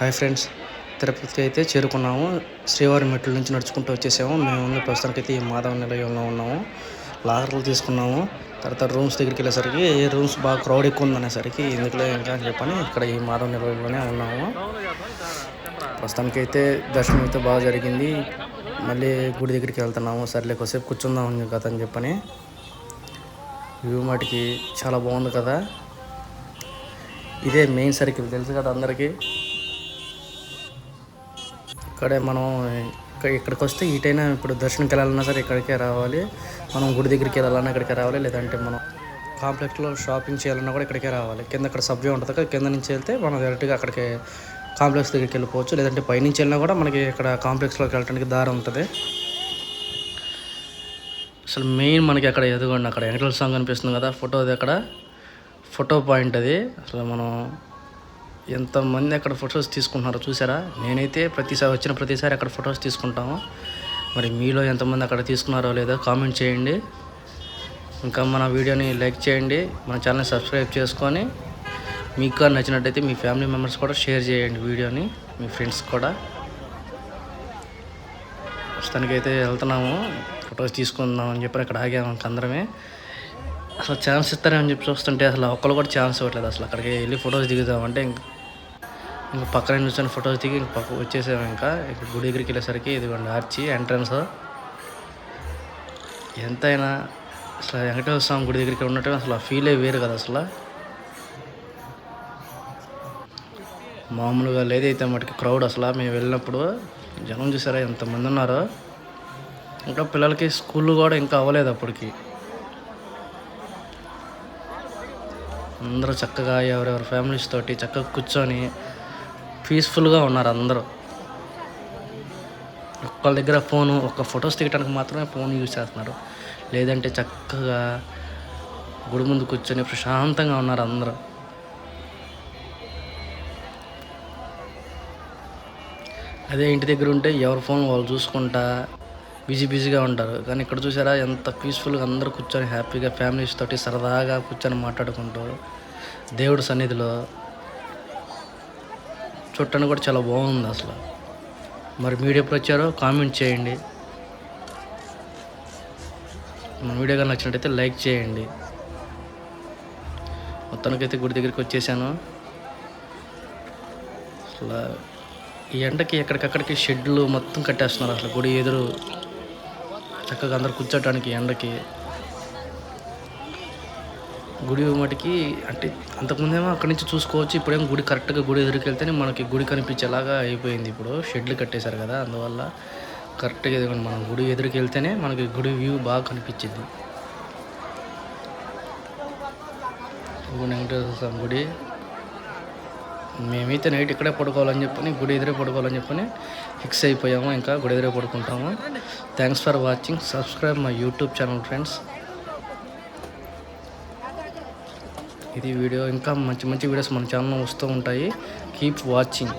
Hi friends. తిరుపతికి అయితే చేరుకున్నాము. శ్రీవారి మెట్ల నుంచి నడుచుకుంటూ వచ్చేసాము. మేము ఉన్న ప్రస్తుతానికి అయితే ఈ మాధవ నిలయంలో ఉన్నాము. లాకర్లు తీసుకున్నాము. తర్వాత రూమ్స్ దగ్గరికి వెళ్ళేసరికి ఏ రూమ్స్ బాగా క్రౌడ్ ఎక్కువ ఉందనేసరికి ఎందుకులే ఇంకా అని చెప్పని ఇక్కడ ఈ మాధవ నిలయంలోనే ఉన్నాము. ప్రస్తుతానికి అయితే దర్శనం అయితే బాగా జరిగింది. మళ్ళీ గుడి దగ్గరికి వెళ్తున్నాము. సర్లే కొద్దిసేపు కూర్చుందాం కదా అని చెప్పని. వ్యూ మటుకి చాలా బాగుంది కదా. ఇదే మెయిన్ సర్కిల్. తెలుసు కదా అందరికీ? ఇక్కడే మనం ఇక్కడికి వస్తే ఇటైనా ఇప్పుడు దర్శనంకి వెళ్ళాలన్నా సరే ఇక్కడికే రావాలి. మనం గుడి దగ్గరికి వెళ్ళాలన్నా ఇక్కడికే రావాలి. లేదంటే మనం కాంప్లెక్స్లో షాపింగ్ చేయాలన్నా కూడా ఇక్కడికే రావాలి. కింద అక్కడ సబ్వే ఉంటుంది కదా కింద నుంచి వెళ్తే మనం డైరెక్ట్గా అక్కడికి కాంప్లెక్స్ దగ్గరికి వెళ్ళిపోవచ్చు. లేదంటే పైనుంచి వెళ్ళినా కూడా మనకి ఇక్కడ కాంప్లెక్స్లోకి వెళ్ళడానికి దారి ఉంటుంది. అసలు మెయిన్ మనకి అక్కడ ఎదుగుండి అక్కడ వెంకటేశ్వర సాంగ్ కనిపిస్తుంది కదా ఫోటో అది అక్కడ. ఫోటో పాయింట్ అది. అసలు మనం ఎంతమంది అక్కడ ఫొటోస్ తీసుకుంటున్నారో చూసారా? నేనైతే ప్రతిసారి వచ్చిన ప్రతిసారి అక్కడ ఫొటోస్ తీసుకుంటాము. మరి మీలో ఎంతమంది అక్కడ తీసుకున్నారో లేదో కామెంట్ చేయండి. ఇంకా మన వీడియోని లైక్ చేయండి. మన ఛానల్ని సబ్స్క్రైబ్ చేసుకొని మీకు నచ్చినట్టయితే మీ ఫ్యామిలీ మెంబర్స్ కూడా షేర్ చేయండి వీడియోని మీ ఫ్రెండ్స్ కూడా. ప్రస్తుతానికైతే వెళ్తున్నాము. ఫొటోస్ తీసుకుందాం అని చెప్పి అక్కడ ఆగాము అందరమే అసలు ఛాన్స్ ఇస్తారని చెప్పి చూస్తుంటే అసలు ఒక్కరు కూడా ఛాన్స్ ఇవ్వట్లేదు అసలు. అక్కడికి వెళ్ళి ఫొటోస్ దిగుదామంటే ఇంక ఇంక పక్కన నిల్చొని ఫొటోస్ దిగి ఇంక పక్క వచ్చేసాము ఇంకా. ఇక్కడ గుడి దగ్గరికి వెళ్ళేసరికి ఇదిగోండి ఆర్చి ఎంట్రన్స్ ఎంతైనా అసలు వెంకటేశ్వర స్వామి గుడి దగ్గరికి ఉన్నట్టు అసలు ఆ ఫీలే వేరు కదా అసలు. మామూలుగా లేదైతే మటుకు క్రౌడ్ అసలు. మేము వెళ్ళినప్పుడు జనం చూసారా? ఎంతమంది ఉన్నారో. ఇంకా పిల్లలకి స్కూల్ కూడా ఇంకా అవ్వలేదు అప్పటికి. అందరూ చక్కగా ఎవరెవరి ఫ్యామిలీస్ తోటి చక్కగా కూర్చొని పీస్ఫుల్గా ఉన్నారు అందరూ. ఒక్కళ్ళ దగ్గర ఫోను ఒక ఫొటోస్ తీయటానికి మాత్రమే ఫోన్ యూజ్ చేస్తున్నారు. లేదంటే చక్కగా గుడి ముందు కూర్చొని ప్రశాంతంగా ఉన్నారు అందరూ. అదే ఇంటి దగ్గర ఉంటే ఎవరి ఫోన్ వాళ్ళు చూసుకుంటా బిజీ బిజీగా ఉంటారు. కానీ ఇక్కడ చూసారా ఎంత పీస్ఫుల్గా అందరూ కూర్చొని హ్యాపీగా ఫ్యామిలీస్ తోటి సరదాగా కూర్చొని మాట్లాడుకుంటూ దేవుడి సన్నిధిలో చూడటానికి కూడా చాలా బాగుంది అసలు. మరి మీరు ఎప్పుడు వచ్చారో కామెంట్ చేయండి. మన వీడియో కానీ నచ్చినట్టయితే లైక్ చేయండి. మొత్తానికైతే గుడి దగ్గరికి వచ్చేసాను. అసలు ఈ ఎండకి ఎక్కడికక్కడికి షెడ్లు మొత్తం కట్టేస్తున్నారు అసలు గుడి ఎదురు. చక్కగా అందరు కూర్చోటానికి ఎండకి. గుడి మటుకి అంటే అంతకుముందేమో అక్కడి నుంచి చూసుకోవచ్చు ఇప్పుడేమో గుడి కరెక్ట్గా గుడి ఎదురుకి వెళ్తేనే మనకి గుడి కనిపించేలాగా అయిపోయింది ఇప్పుడు. షెడ్లు కట్టేశారు కదా అందువల్ల కరెక్ట్గా ఇదిగోండి మనం గుడి ఎదురుకి వెళ్తేనే మనకి గుడి వ్యూ బాగా కనిపించింది. వెంకటేశ్వర స్వామి గుడి. మేమైతే నైట్ ఇక్కడే పడుకోవాలని చెప్పని గుడి ఎదురే పడుకోవాలని చెప్పని ఫిక్స్ అయిపోయాము. ఇంకా గుడి ఎదురే పడుకుంటాము. Thanks for watching subscribe my YouTube channel friends ఇది వీడియో. ఇంకా మంచి మంచి వీడియోస్ మన ఛానల్లో వస్తూ ఉంటాయి. Keep watching